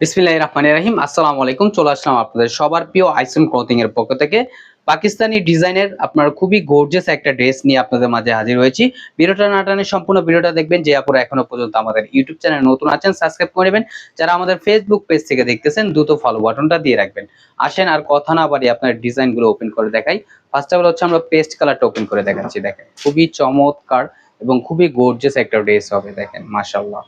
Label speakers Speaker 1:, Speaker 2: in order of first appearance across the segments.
Speaker 1: বিসমিল্লাহ রহমান রাহিম। আসসালামু আলাইকুম। চলে আসলাম আপনাদের সবার প্রিয় আইসন ক্লথিং এর পক্ষ থেকে। পাকিস্তানি ডিজাইনের আপনার খুবই গর্জিয়াস একটা ড্রেস নিয়ে আপনাদের মাঝে হাজির হয়েছি। ভিডিওটা না টানে সম্পূর্ণ ভিডিওটা দেখবেন। যে আপনারা এখনও পর্যন্ত আমাদের ইউটিউব চ্যানেল নতুন আছেন সাবস্ক্রাইব করে নেবেন। যারা আমাদের ফেসবুক পেজ থেকে দেখতেছেন, দ্রুত ফলো বাটনটা দিয়ে রাখবেন। আসেন আর কথা না বাড়ি আপনার ডিজাইনগুলো ওপেন করে দেখাই। ফার্স্ট অফ অল হচ্ছে আমরা পেস্ট কালারটা ওপেন করে দেখাচ্ছি, দেখেন। খুবই চমৎকার এবং খুবই গর্জিয়াস একটা ড্রেস হবে, দেখেন মাশাল্লাহ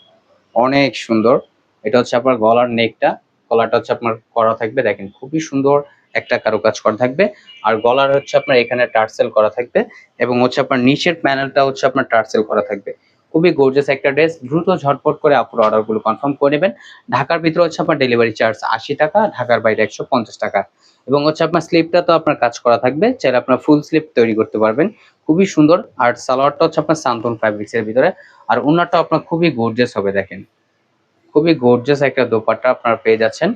Speaker 1: অনেক সুন্দর। এটা হচ্ছে আপনার গলার নেকটা গলাটা হচ্ছে আপনার করা থাকবে, দেখেন খুবই সুন্দর একটা কারুকাজ করা থাকবে। আর গলার হচ্ছে আপনার এখানে টার্সেল করা থাকবে এবং হচ্ছে আপনার নিচের প্যানেলটা হচ্ছে আপনার টার্সেল করা থাকবে। খুবই গর্জিয়াস একটা ড্রেস দ্রুত ঝটপট করে আপনার অর্ডারগুলো কনফার্ম করে নেবেন। ঢাকার ভিতরে হচ্ছে আপনার ডেলিভারি চার্জ আশি টাকা, ঢাকার বাইরে একশো পঞ্চাশ টাকা। এবং হচ্ছে আপনার স্লিপটা তো আপনার কাজ করা থাকবে, চাইলে আপনার ফুল স্লিপ তৈরি করতে পারবেন। খুবই সুন্দর। আর সালোয়ারটা হচ্ছে আপনার সান্তন ফ্যাব্রিক্স এর ভিতরে। আর ওনারটা আপনার খুবই গর্জিয়াস হবে, দেখেন। খুবই গর্জিয়াস একটা দোপাট্টা আপনারা পেয়ে যাচ্ছেন।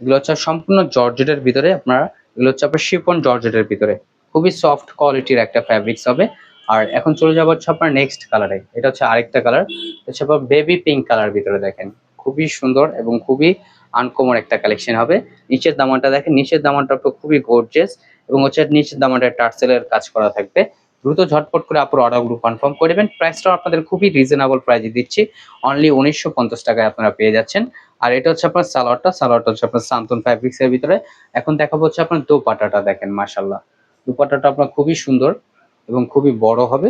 Speaker 1: এগুলো হচ্ছে সম্পূর্ণ জর্জেটের ভিতরে, আপনারা এগুলো হচ্ছে আপনার শিপন জর্জেটের ভিতরে। খুবই সফট কোয়ালিটির একটা ফ্যাব্রিক্স হবে। আর এখন চলে যাব হচ্ছে আপনার নেক্সট কালারে এটা হচ্ছে আরেকটা কালার হচ্ছে আপনার বেবি পিঙ্ক কালার ভিতরে দেখেন। খুবই সুন্দর এবং খুবই আনকমন একটা কালেকশন হবে। নিচের দামানটা দেখেন, নিচের দামানটা খুবই গর্জিয়াস এবং হচ্ছে নিচের দামানটা টার্সেলের কাজ করা থাকবে। দ্রুত ঝটপট করে আপনার অর্ডারগুলো কনফার্ম করে দেবেন প্রাইসটাও আপনাদের খুবই রিজনেবল প্রাইসে দিচ্ছি। অনলি উনিশশো পঞ্চাশ টাকায় আপনারা পেয়ে যাচ্ছেন। আর এটা হচ্ছে আপনার সালোয়ারটা। সালোয়ারটা হচ্ছে আপনার সান্তন ফ্যাব্রিক্স এর ভিতরে। এখন দেখাবো হচ্ছে আপনার দোপাটাটা দেখেন মাশাল্লাহ দোপাটাটা আপনার খুবই সুন্দর এবং খুবই বড় হবে।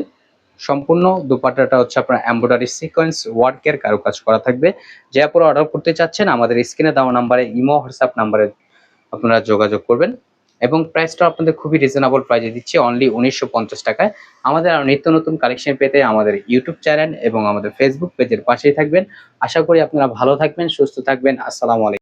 Speaker 1: সম্পূর্ণ দোপাট্টাটা হচ্ছে আপনার এমব্রয়ডারি সিকোয়েন্স ওয়ার্কের কারুকাজ করা থাকবে। যে আপনারা অর্ডার করতে চাচ্ছেন, আমাদের স্ক্রিনে দেওয়া নাম্বারে ইমো হোয়াটসঅ্যাপ নাম্বারে আপনারা যোগাযোগ করবেন। এবং প্রাইসটা আপনাদের খুবই রিজনেবল প্রাইসে দিচ্ছি অনলি উনিশশো পঞ্চাশ টাকায়। আমাদের আরও নিত্য নতুন কালেকশন পেতে আমাদের ইউটিউব চ্যানেল এবং আমাদের ফেসবুক পেজের পাশেই থাকবেন। আশা করি আপনারা ভালো থাকবেন, সুস্থ থাকবেন। আসসালামু আলাইকুম।